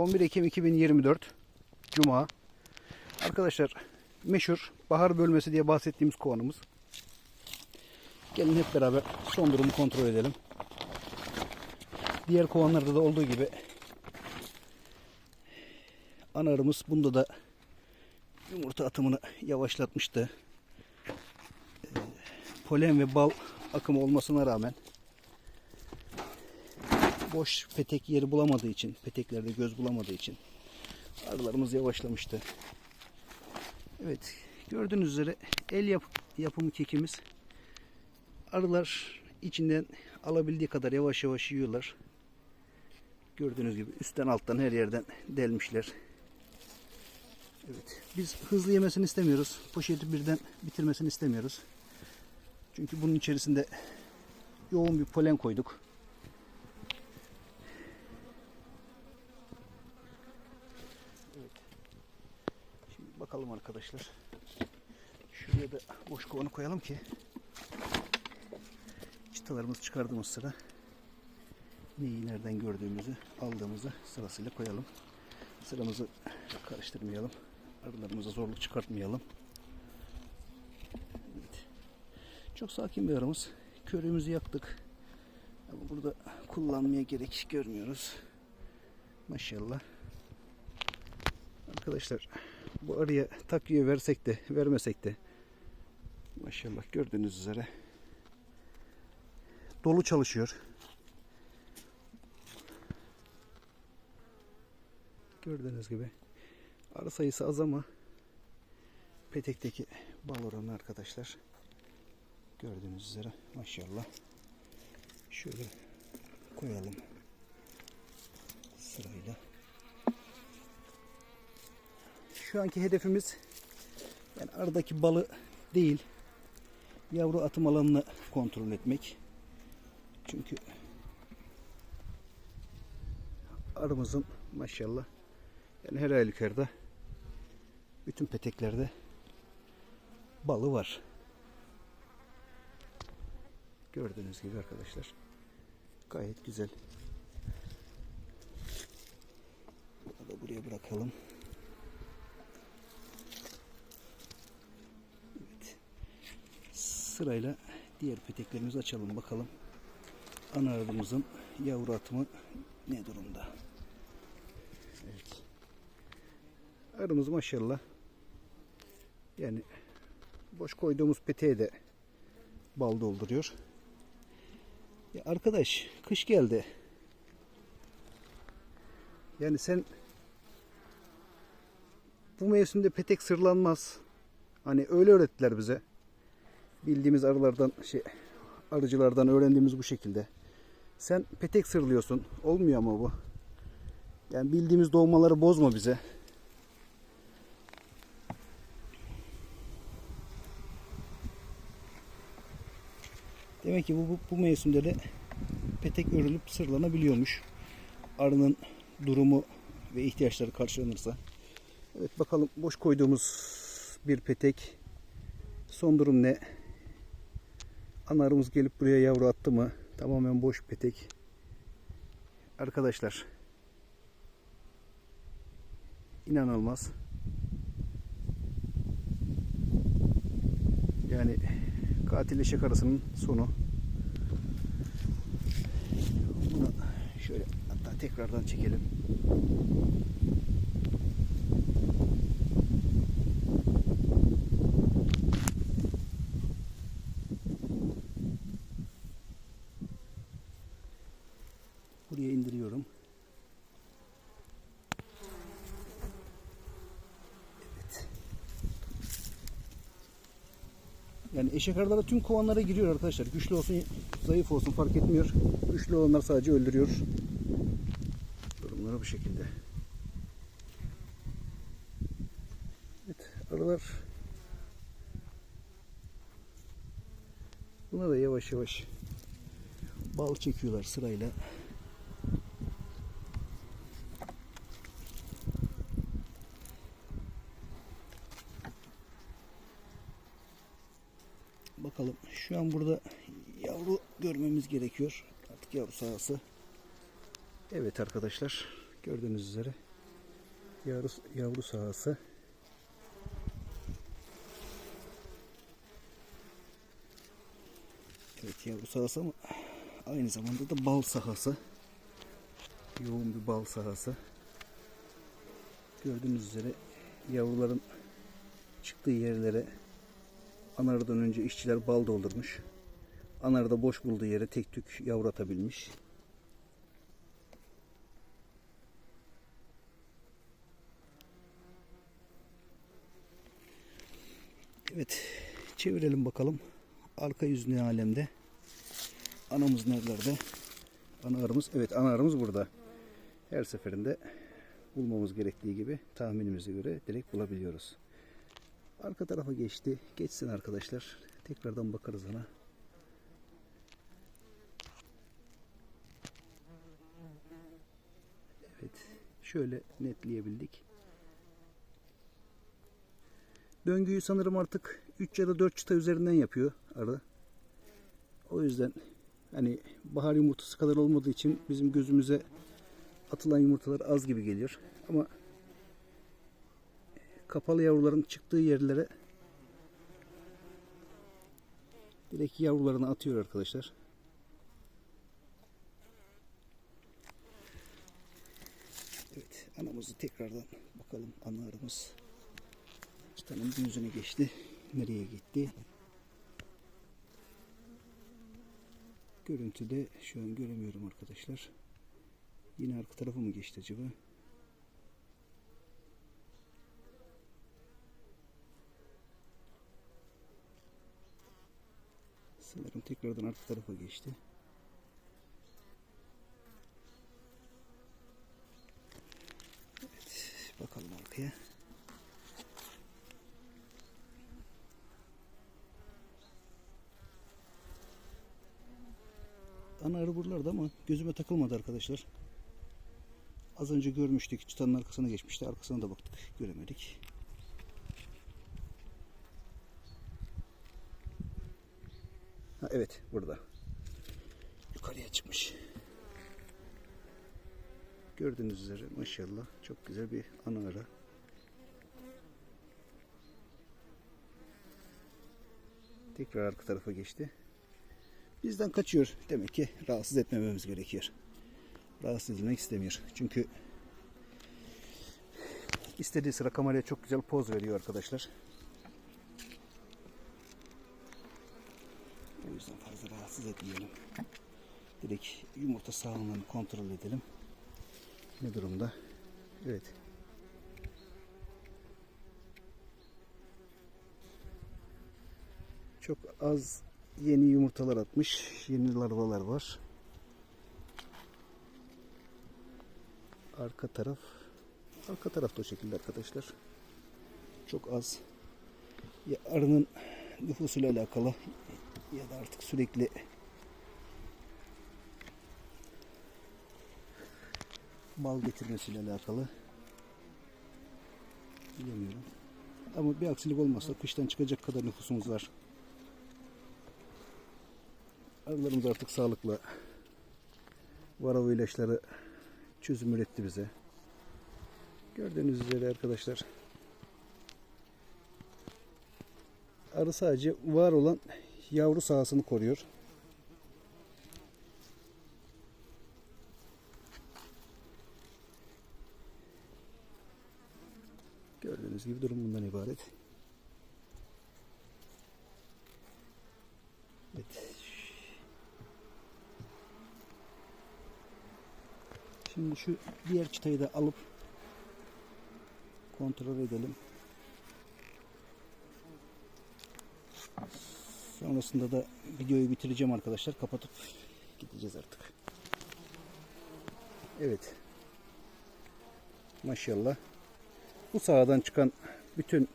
11 Ekim 2024 Cuma. Arkadaşlar meşhur bahar bölmesi diye bahsettiğimiz kovanımız. Gelin hep beraber son durumu kontrol edelim. Diğer kovanlarda da olduğu gibi ana arımız bunda da yumurta atımını yavaşlatmıştı. Ee, Polen ve bal akımı olmasına rağmen boş petek yeri bulamadığı için, peteklerde göz bulamadığı için arılarımız yavaşlamıştı. Evet, gördüğünüz üzere el yap yapımı kekimiz. Arılar içinden alabildiği kadar yavaş yavaş yiyorlar. Gördüğünüz gibi üstten alttan her yerden delmişler. Evet, biz hızlı yemesini istemiyoruz. Poşeti birden bitirmesini istemiyoruz. Çünkü bunun içerisinde yoğun bir polen koyduk. Şimdi bakalım arkadaşlar. Şuraya da boş kovanı koyalım ki çıtalarımızı çıkardığımız sıra neyi nereden gördüğümüzü aldığımızı sırasıyla koyalım. Sıramızı karıştırmayalım. Arılarımıza zorluk çıkartmayalım. Evet. Çok sakin bir aramız. Körüğümüzü yaktık. Ama burada kullanmaya gerek görmüyoruz. Maşallah. Arkadaşlar bu arıya takviye versek de vermesek de maşallah gördüğünüz üzere dolu çalışıyor. Gördüğünüz gibi arı sayısı az ama petekteki bal oranı arkadaşlar gördüğünüz üzere maşallah şöyle koyalım sırayla. Şu anki hedefimiz yani aradaki balı değil yavru atım alanını kontrol etmek. Çünkü arımızın maşallah yani her halükarda bütün peteklerde balı var. Gördüğünüz gibi arkadaşlar gayet güzel. Bunu da buraya bırakalım. Evet. Sırayla diğer peteklerimizi açalım bakalım. Ana arımızın yavru atımı ne durumda? Evet. Arımız maşallah. Yani boş koyduğumuz peteğe de bal dolduruyor. Ya arkadaş kış geldi. Yani sen bu mevsimde petek sırlanmaz. Hani öyle öğrettiler bize. Bildiğimiz arılardan şey arıcılardan öğrendiğimiz bu şekilde. Sen petek sırlıyorsun. Olmuyor ama bu. Yani bildiğimiz doğmaları bozma bize. Demek ki bu, bu, bu mevsimde de petek örülüp sırlanabiliyormuş. Arının durumu ve ihtiyaçları karşılanırsa. Evet bakalım boş koyduğumuz bir petek. Son durum ne? Ana arımız gelip buraya yavru attı mı? Tamamen boş petek. Arkadaşlar inanılmaz. Yani katil eşek arasının sonu. Bunu şöyle hatta tekrardan çekelim. Buraya indiriyorum. Evet. Yani eşek arıları tüm kovanlara giriyor arkadaşlar. Güçlü olsun, zayıf olsun fark etmiyor. Güçlü olanlar sadece öldürüyor. Durumları bu şekilde. Evet, arılar buna da yavaş yavaş bal çekiyorlar sırayla. Bakalım şu an burada yavru görmemiz gerekiyor. Artık yavru sahası. Evet arkadaşlar gördüğünüz üzere Yavru, yavru sahası. Evet yavru sahası ama aynı zamanda da bal sahası. Yoğun bir bal sahası. Gördüğünüz üzere yavruların çıktığı yerlere anardan önce işçiler bal doldurmuş. Anarda boş bulduğu yere tek tük yavru atabilmiş. Evet, çevirelim bakalım. Arka yüz ne alemde? Anamız nerelerde? Ana arımız, evet ana arımız burada. Her seferinde bulmamız gerektiği gibi tahminimize göre direkt bulabiliyoruz. Arka tarafa geçti. Geçsin arkadaşlar. Tekrardan bakarız ona. Evet. Şöyle netleyebildik. Döngüyü sanırım artık 3 ya da 4 çıta üzerinden yapıyor arı. O yüzden hani bahar yumurtası kadar olmadığı için bizim gözümüze atılan yumurtalar az gibi geliyor. Ama kapalı yavruların çıktığı yerlere direkt yavrularını atıyor arkadaşlar. Anamızı tekrardan bakalım ana arımız çıtanın yüzüne geçti. Nereye gitti? Görüntüde şu an göremiyorum arkadaşlar. Yine arka tarafa mı geçti acaba? Sanırım tekrardan arka tarafa geçti. Evet, arkaya. Ana buralarda ama gözüme takılmadı arkadaşlar. Az önce görmüştük. Çıtanın arkasına geçmişti. Arkasına da baktık. Göremedik. Ha, evet burada. Yukarıya çıkmış. Gördüğünüz üzere maşallah çok güzel bir ana. Tekrar arka tarafa geçti. Bizden kaçıyor. Demek ki rahatsız etmememiz gerekiyor. Rahatsız edilmek istemiyor. Çünkü istediği sıra kameraya çok güzel poz veriyor arkadaşlar. O yüzden fazla rahatsız etmeyelim. Direkt yumurta sağlığını kontrol edelim. Ne durumda? Evet. Çok az yeni yumurtalar atmış. Yeni larvalar var. Arka taraf arka tarafta o şekilde arkadaşlar. Çok az. Ya arının nüfusuyla alakalı ya da artık sürekli bal getirmesiyle alakalı. Bilemiyorum. Ama bir aksilik olmazsa kıştan çıkacak kadar nüfusumuz var. Arılarımız artık sağlıklı. Varava ilaçları çözüm üretti bize. Gördüğünüz üzere arkadaşlar. Arı sadece var olan yavru sahasını koruyor. Gördüğünüz gibi durum bundan ibaret. Evet. Şimdi şu diğer çıtayı da alıp kontrol edelim. Sonrasında da videoyu bitireceğim arkadaşlar. Kapatıp gideceğiz artık. Evet. Maşallah. Bu sahadan çıkan bütün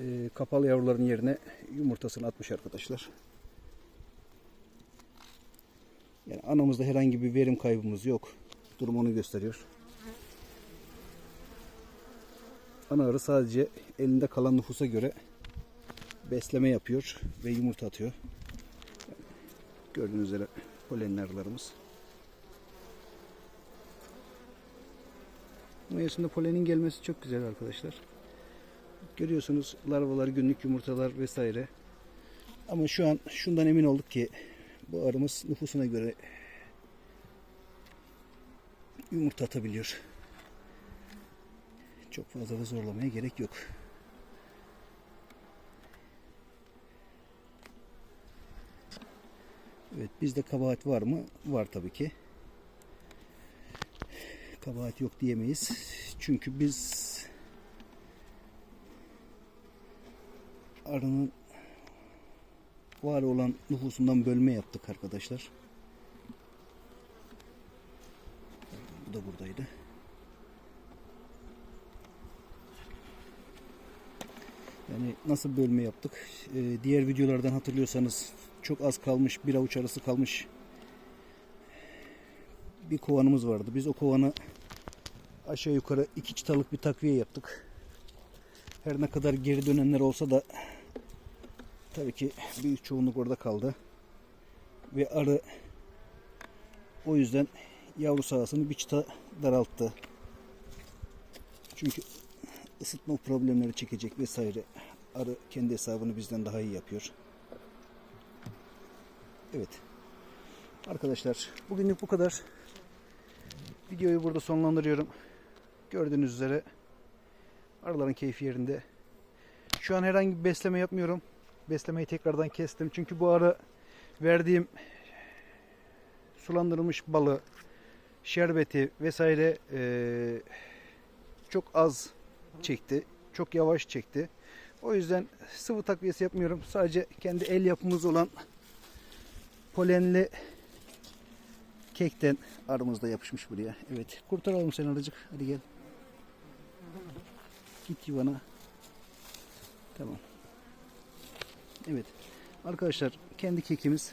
e, kapalı yavruların yerine yumurtasını atmış arkadaşlar. Yani anamızda herhangi bir verim kaybımız yok. Durum onu gösteriyor. Ana arı sadece elinde kalan nüfusa göre besleme yapıyor ve yumurta atıyor. Gördüğünüz üzere polenli arılarımız. Mayıs'ında polenin gelmesi çok güzel arkadaşlar. Görüyorsunuz larvalar, günlük yumurtalar vesaire. Ama şu an şundan emin olduk ki bu arımız nüfusuna göre yumurta atabiliyor. Çok fazla da zorlamaya gerek yok. Evet bizde kabahat var mı? Var tabii ki. Kabahat yok diyemeyiz. Çünkü biz arının var olan nüfusundan bölme yaptık arkadaşlar. Bu da buradaydı. Yani nasıl bölme yaptık? Ee, diğer videolardan hatırlıyorsanız çok az kalmış, bir avuç arası kalmış bir kovanımız vardı. Biz o kovanı aşağı yukarı iki çıtalık bir takviye yaptık. Her ne kadar geri dönenler olsa da tabii ki büyük çoğunluk orada kaldı. Ve arı o yüzden yavru sahasını bir çıta daralttı. Çünkü ısıtma problemleri çekecek vesaire. Arı kendi hesabını bizden daha iyi yapıyor. Evet. Arkadaşlar bugünlük bu kadar. Videoyu burada sonlandırıyorum. Gördüğünüz üzere arıların keyfi yerinde. Şu an herhangi bir besleme yapmıyorum. Beslemeyi tekrardan kestim. Çünkü bu ara verdiğim sulandırılmış balı, şerbeti vesaire eee, çok az çekti. Çok yavaş çekti. O yüzden sıvı takviyesi yapmıyorum. Sadece kendi el yapımız olan polenli kekten arımız da yapışmış buraya. Evet. Kurtaralım seni aracık. Hadi gel. Git yuvana. Tamam. Evet. Arkadaşlar kendi kekimiz